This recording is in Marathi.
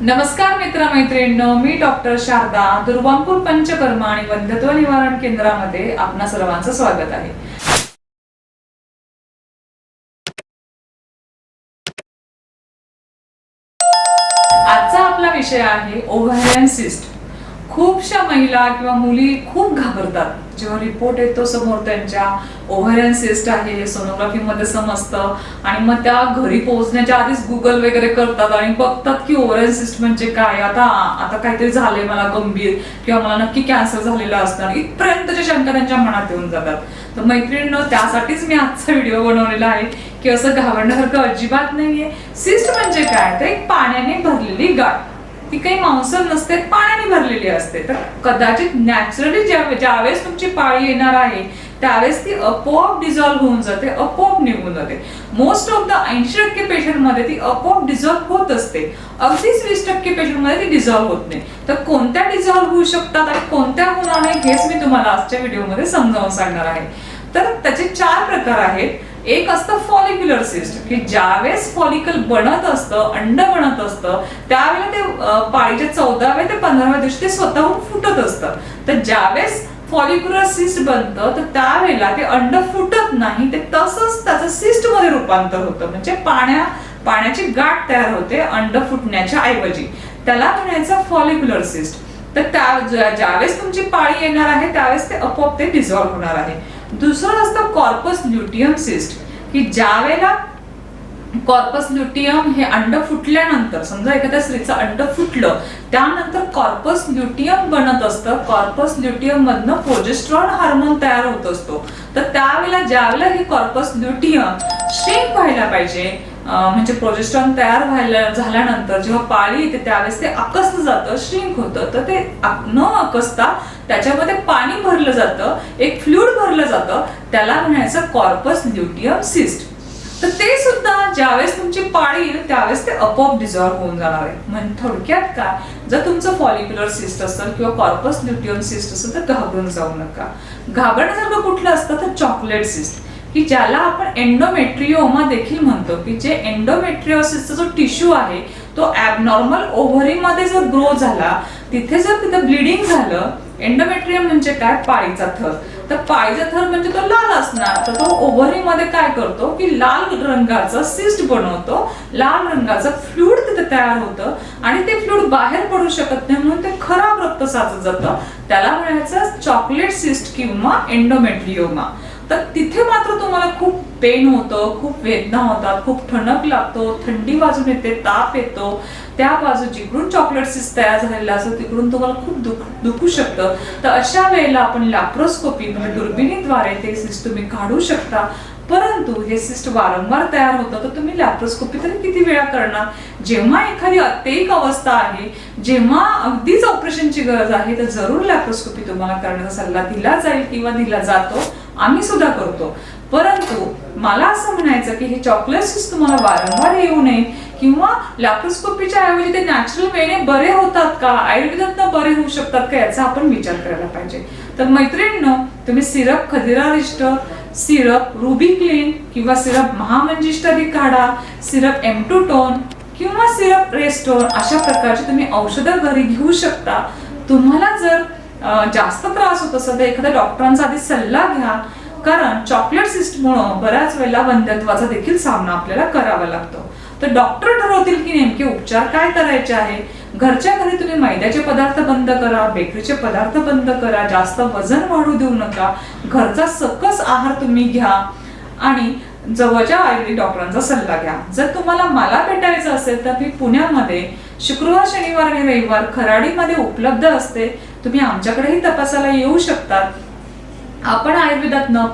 नमस्कार मित्र मैत्रिणींनो मी डॉक्टर शारदा दुर्वांपूर पंचकर्मा आणि वंध्यत्व निवारण केंद्रामध्ये आपणा सर्वांचं स्वागत आहे. आजचा आपला विषय आहे ओव्हॅरियन सिस्ट. खूपशा महिला किंवा मुली खूप घाबरतात. जेव्हा रिपोर्ट येतो समोर त्यांच्या ओव्हॅरियन सिस्ट आहे सोनोग्राफी मध्ये समजतं आणि मग त्या घरी पोहोचण्याच्या आधीच गुगल वगैरे करतात आणि बघतात की ओव्हॅरियन सिस्ट म्हणजे काय? आता आता काहीतरी झाले मला गंभीर किंवा मला नक्की कॅन्सर झालेला असणार. इथपर्यंतच्या शंका त्यांच्या मनात येऊन जातात. तर मैत्रिणीनं त्यासाठीच मी आजचा व्हिडिओ बनवलेला आहे की असं घाबरण्यासारखं अजिबात नाहीये. सिस्ट म्हणजे काय? तर एक पाण्याने भरलेली गाठ ती काही मांसल नसते पाण्याने भरलेली असते. तर कदाचित नॅचरली ज्यावेळेस तुमची पाळी येणार आहे त्यावेळेस ती आपोआप डिझॉल्व्ह होऊन जाते आपोआप निघून जाते. मोस्ट ऑफ द ऐंशी टक्के पेशंटमध्ये ती आपोआप डिझॉल्व्ह होत असते. अगदीच वीस टक्के पेशंटमध्ये ती डिझॉल्व्ह होत नाही. तर कोणत्या डिझॉल्व्ह होऊ शकतात आणि कोणत्या होणार नाही हेच मी तुम्हाला आजच्या व्हिडिओमध्ये समजावून सांगणार आहे. तर त्याचे चार प्रकार आहेत. एक असतं फॉलिक्युलर सिस्ट की ज्यावेळेस फॉलिकल बनत असतं अंड बनत असतं त्यावेळेला ते पाळीच्या चौदाव्या ते पंधराव्या दिवशी ते स्वतःहून फुटत असतं. तर ज्यावेळेस फॉलिक्युलर सिस्ट बनतं तर त्यावेळेला ते अंड फुटत नाही ते तसंच त्याचं सिस्टमध्ये रूपांतर होतं. म्हणजे पाण्या पाण्याची गाठ तयार होते अंड फुटण्याच्या ऐवजी. त्याला म्हणायचं फॉलिक्युलर सिस्ट तर त्या ज्यावेळेस तुमची पाळी येणार आहे त्यावेळेस ते आपोआप ते डिझॉल्व्ह होणार आहे. दुसरं असतं कॉर्पस ल्युटियम सिस्ट की ज्या वेळेला कॉर्पस ल्युटियम हे अंड फुटल्यानंतर समजा एखाद्या स्त्रीचं अंड फुटलं त्यानंतर कॉर्पस ल्युटियम बनत असतं. कॉर्पस ल्युटियम मधनं प्रोजेस्ट्रॉन हार्मोन तयार होत असतो. तर त्यावेळेला ज्यावेळेला हे कॉर्पस ल्युटियम श्रिंक व्हायला पाहिजे म्हणजे प्रोजेस्ट्रॉन तयार व्हायला झाल्यानंतर जेव्हा पाळी येते त्यावेळेस ते आकसलं जातं श्रिंक होतं. तर ते न आकसता त्याच्यामध्ये पाणी भरलं जातं एक फ्लुइड भरलं जातं. त्याला म्हणायचं कॉर्पस ल्युटियम सिस्ट तर ते सुद्धा ज्यावेळेस तुमची पाळी येईल त्यावेळेस ते आपोआप डिझॉल्व्ह होऊन जाणार आहे. म्हणजे थोडक्यात काय जर तुमचं फॉलिक्युलर सिस्ट असेल किंवा कॉर्पस ल्युटियम सिस्ट असेल तर घाबरून जाऊ नका. घाबरण्यासारखं कुठलं असतं तर चॉकलेट सिस्ट की ज्याला आपण एंडोमेट्रिओमा देखील म्हणतो की जे एन्डोमेट्रिओसिसचा जो टिश्यू आहे तो ॲबनॉर्मल ओव्हरीमध्ये जर ग्रो झाला तिथे जर तिथं ब्लिडिंग झालं एंडोमेट्रियम म्हणजे काय? पाळीचा थर. तर पाळीचा थर म्हणजे तो लाल असणार. तर तो ओव्हरीमध्ये काय करतो? की लाल रंगाचं सिस्ट बनवतो. लाल रंगाचं फ्लूड तिथे तयार होतं आणि ते फ्लूड बाहेर पडू शकत नाही म्हणून ते खराब रक्त साचत जातं. त्याला म्हणायचं चॉकलेट सिस्ट किंवा एन्डोमेट्रियोमा तर तिथे मात्र तुम्हाला खूप पेन होतं खूप वेदना होतात खूप ठणक लागतो थंडी वाजून येते ताप येतो. त्या बाजू जिकडून चॉकलेट सीस तयार झालेला असतो तिकडून तुम्हाला खूप दुख दुखू शकतं. तर अशा वेळेला आपण लॅप्रोस्कोपी म्हणजे दुर्बिणीद्वारे ते सिस्ट तुम्ही काढू शकता. परंतु हे सिस्ट वारंवार तयार होतं तर तुम्ही लॅप्रोस्कोपी तरी किती वेळा करणार? जेव्हा एखादी अत्येक अवस्था आहे जेव्हा अगदीच ऑपरेशनची गरज आहे तर जरूर लॅप्रोस्कोपी तुम्हाला करण्याचा सल्ला दिला जाईल किंवा दिला जातो. आम्ही सुद्धा करतो. परंतु मला असं म्हणायचं की हे चॉकलेट तुम्हाला वारंवार येऊ नये किंवा लॅप्रोस्कोपीच्या ऐवजी ते नॅचरल वेने बरे होतात का? आयुर्वेदात बरे होऊ शकतात का? याचा आपण विचार करायला पाहिजे. तर मैत्रिणींनो तुम्ही syrup Khadirarishta syrup Ruby clean किंवा सिरप महामंजिष्टरी काढा सिरप एम टू टोन किंवा सिरप रेस्टोन अशा प्रकारची तुम्ही औषधं घरी घेऊ शकता. तुम्हाला जर जास्त त्रास होत. असेल तर एखाद्या डॉक्टरांचा आधी सल्ला घ्या. कारण चॉकलेट सिस्टमुळं बऱ्याच वेळेला वंध्यत्वाचा देखील सामना आपल्याला करावा लागतो. तर डॉक्टर ठरवतील की नेमके उपचार काय करायचे आहे? घरच्या घरी तुम्ही मैद्याचे पदार्थ बंद करा बेकरीचे पदार्थ बंद करा जास्त वजन वाढू देऊ नका. घरचा सकस आहार तुम्ही घ्या. आणि जवळच्या आयुर्वेदिक डॉक्टरांचा सल्ला घ्या. जर तुम्हाला मला भेटायचं असेल तर मी पुण्यामध्ये शुक्रवार शनिवार आणि रविवार खराडीमध्ये उपलब्ध असते. तुम्ही आमच्याकडेही तपासायला येऊ शकतात आपण आयुर्वेदातनं